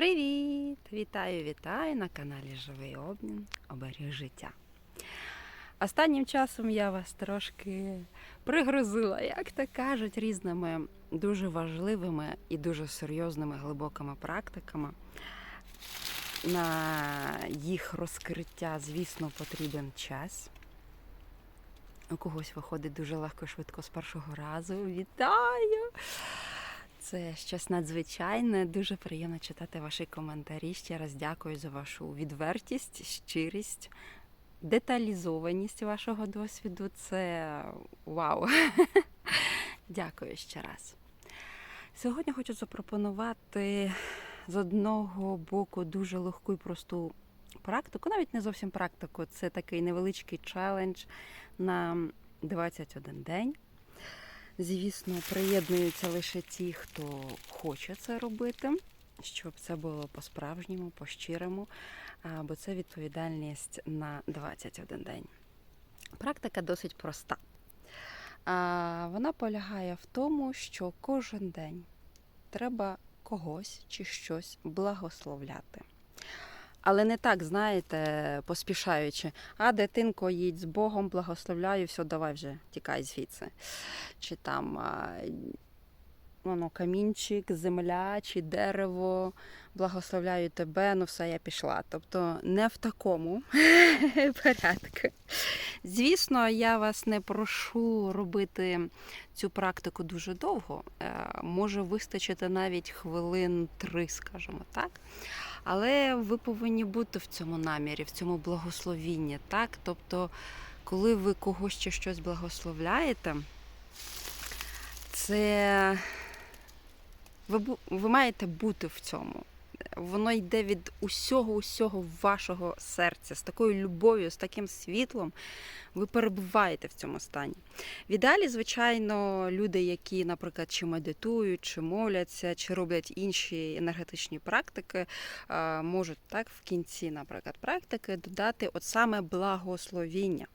Привіт! Вітаю, вітаю на каналі Живий Обмін Оберіг життя. Останнім часом я вас трошки пригрузила, як то кажуть, різними дуже важливими і дуже серйозними глибокими практиками. На їх розкриття, звісно, потрібен час. У когось виходить дуже легко швидко з першого разу. Вітаю! Це щось надзвичайне. Дуже приємно читати ваші коментарі. Ще раз дякую за вашу відвертість, щирість, деталізованість вашого досвіду. Це вау! Дякую ще раз. Сьогодні хочу запропонувати з одного боку дуже легку і просту практику, навіть не зовсім практику, це такий невеличкий челендж на 21 день. Звісно, приєднуються лише ті, хто хоче це робити, щоб це було по-справжньому, по-щирому, бо це відповідальність на 21 день. Практика досить проста. Вона полягає в тому, що кожен день треба когось чи щось благословляти. Але не так, знаєте, поспішаючи, а дитинко їдь з Богом, благословляю, все, давай вже тікай звідси. Чи там воно, камінчик, земля чи дерево, благословляю тебе, ну все, я пішла. Тобто не в такому порядку. Звісно, я вас не прошу робити цю практику дуже довго. Е, Може вистачити навіть хвилин три, скажімо так. Але ви повинні бути в цьому намірі, в цьому благословінні. так? Тобто, коли ви когось чи щось благословляєте, це ви, ви маєте бути в цьому. Воно йде від усього, усього вашого серця, з такою любов'ю, з таким світлом. Ви перебуваєте в цьому стані. В ідеалі, звичайно, люди, які, наприклад, чи медитують, чи моляться, чи роблять інші енергетичні практики, е, можуть так в кінці, наприклад, практики додати от саме благословіння.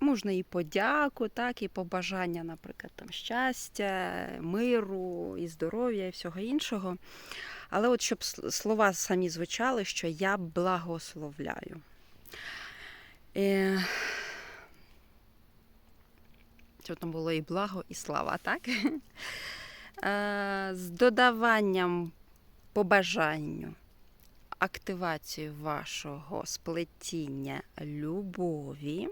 Можна і подяку, так, і побажання, наприклад, там щастя, миру, і здоров'я, і всього іншого. Але от щоб слова самі звучали, що я благословляю. Е... Щоб там було і благо, і слава, так? Е, З додаванням побажанню, активацію вашого сплетіння любові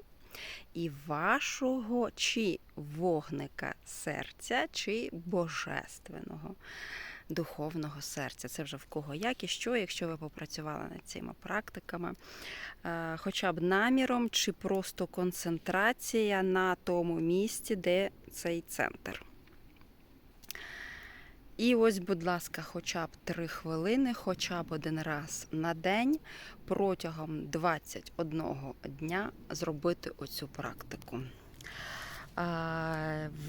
і вашого чи вогника серця, чи божественного духовного серця. Це вже в кого як і що, якщо ви попрацювали над цими практиками, Е, хоча б наміром, чи просто концентрація на тому місці, де цей центр. І ось, будь ласка, хоча б 3 хвилини, хоча б один раз на день протягом 21 дня зробити оцю практику.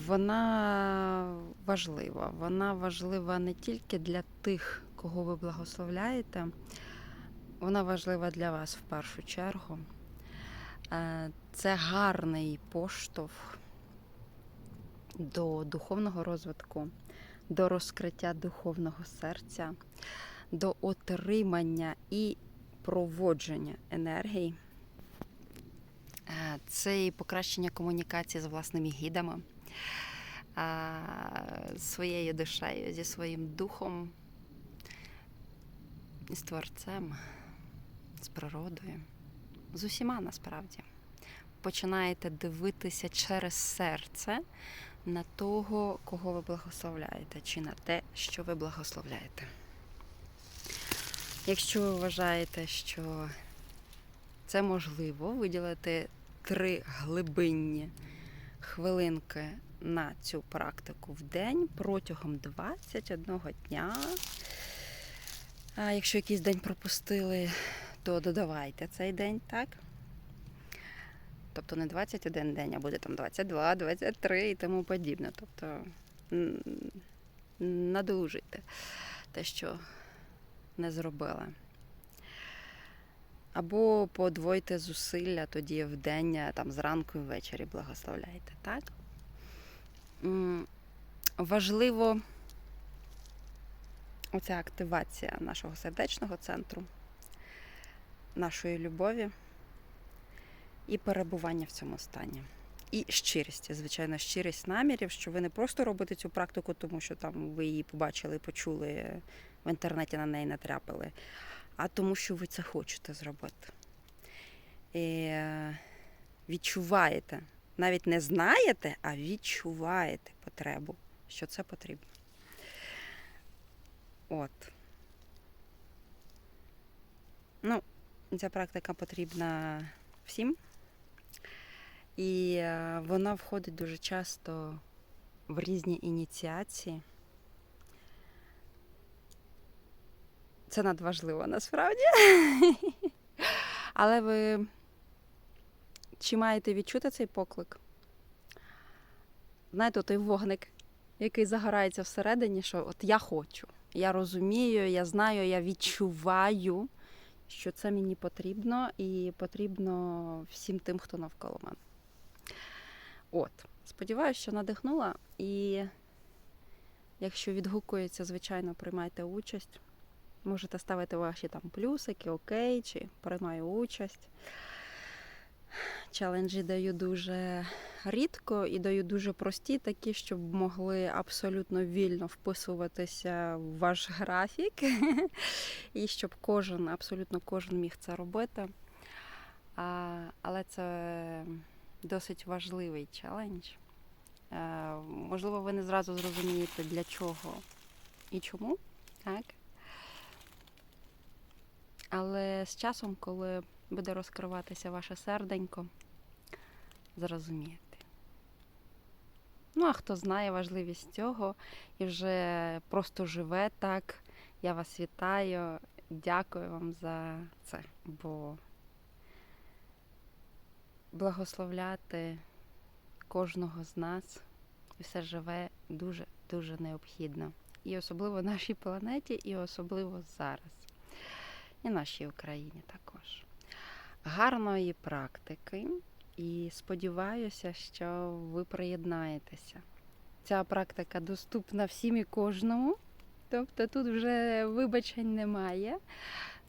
Вона важлива. Вона важлива не тільки для тих, кого ви благословляєте, вона важлива для вас в першу чергу. Це гарний поштовх до духовного розвитку, до розкриття духовного серця, до отримання і проводження енергії. Е, Це і покращення комунікації з власними гідами, е, з своєю душею, зі своїм духом, з творцем, з природою, з усіма насправді. Починаєте дивитися через серце на того, кого ви благословляєте, чи на те, що ви благословляєте. Якщо ви вважаєте, що це можливо виділити три глибинні хвилинки на цю практику в день протягом 21 дня. А якщо якийсь день пропустили, то додавайте цей день, так? Тобто не 21 день, а буде там 22, 23 і тому подібне. Тобто надолужуйте те, що не зробили. Або подвойте зусилля тоді в день, там зранку і ввечері благословляйте, так? Важливо оця активація нашого сердечного центру, нашої любові і перебування в цьому стані. І щирість, звичайно, щирість намірів, що ви не просто робите цю практику, тому що там ви її побачили, почули в інтернеті на неї натрапили, а тому, що ви це хочете зробити. І е, відчуваєте, навіть не знаєте, а відчуваєте потребу, що це потрібно. От. Ну, ця практика потрібна всім. І е, вона входить дуже часто в різні ініціації. Це надважливо насправді. Але ви чи маєте відчути цей поклик? Знаєте, той вогник, який загорається всередині, що от я хочу, я розумію, я знаю, я відчуваю, що це мені потрібно, і потрібно всім тим, хто навколо мене. От, сподіваюся, що надихнула. І якщо відгукується, звичайно, приймайте участь. Можете ставити ваші там плюсики, окей, чи приймаю участь. Челенджі даю дуже рідко і даю дуже прості, такі, щоб могли абсолютно вільно вписуватися в ваш графік, і щоб кожен, абсолютно кожен міг це робити. А, але це досить важливий челендж. Е, можливо, ви не зразу зрозумієте, для чого і чому, так? Але з часом, коли буде розкриватися ваше серденько, зрозумієте. Ну, а хто знає важливість цього і вже просто живе так, я вас вітаю, дякую вам за це, бо благословляти кожного з нас все живе дуже-дуже необхідно. І особливо нашій планеті, і особливо зараз. І нашій Україні також. Гарної практики і сподіваюся, що ви приєднаєтеся. Ця практика доступна всім і кожному. Тобто тут вже вибачень немає.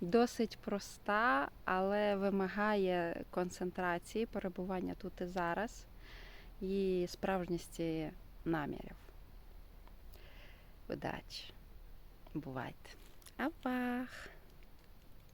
Досить проста, але вимагає концентрації, перебування тут і зараз і справжністі намірів. Удачі! Бувайте! Авах!